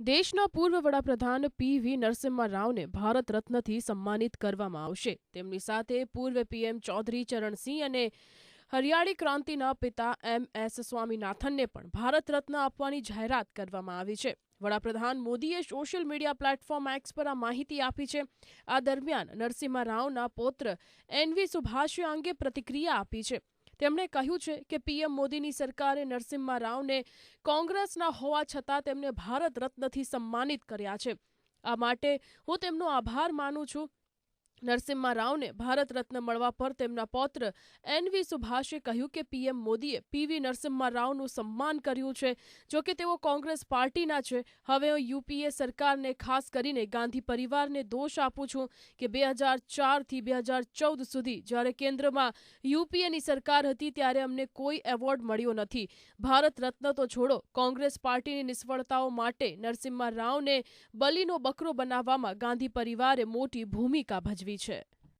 દેશના પૂર્વ વડાપ્રધાન પી વી નરસિમ્હા રાવને ભારત રત્નથી સન્માનિત કરવામાં આવશે. તેમની સાથે પૂર્વ પીએમ ચૌધરી ચરણસિંહ અને હરિયાળી ક્રાંતિના પિતા એમ. એસ. સ્વામીનાથનને પણ ભારત રત્ન આપવાની જાહેરાત કરવામાં આવી છે. વડાપ્રધાન મોદીએ સોશિયલ મીડિયા પ્લેટફોર્મ એક્સ પર આ માહિતી આપી છે. આ દરમિયાન નરસિમ્હા રાવના પૌત્ર એનવી સુભાષે અંગે પ્રતિક્રિયા આપી છે. તેમણે કહ્યું છે કે પીએમ મોદીની સરકારે નરસિમ્હા રાવને કોંગ્રેસના હોવા છતાં તેમને ભારત રત્નથી સન્માનિત કર્યા છે. આ માટે હું તેમનો આભાર માનું છું. નરસિમ્હા રાવને ભારત રત્ન મળવા પર તેમના પૌત્ર એનવી સુભાષે કહ્યું કે પીએમ મોદીએ પીવી નરસિમ્હા રાવનું સન્માન કર્યું છે, જો કે તેઓ કોંગ્રેસ પાર્ટીના છે. હવે હું યુપીએ સરકારને ખાસ કરીને ગાંધી પરિવારને દોષ આપું છું કે બે હજાર ચારથી બે હજાર ચૌદ સુધી જ્યારે કેન્દ્રમાં યુપીએની સરકાર હતી ત્યારે અમને કોઈ એવોર્ડ મળ્યો નથી. ભારત રત્ન તો છોડો, કોંગ્રેસ પાર્ટીની નિષ્ફળતાઓ માટે નરસિમ્હા રાવને બલીનો બકરો બનાવવામાં ગાંધી પરિવારે મોટી ભૂમિકા ભજવી છે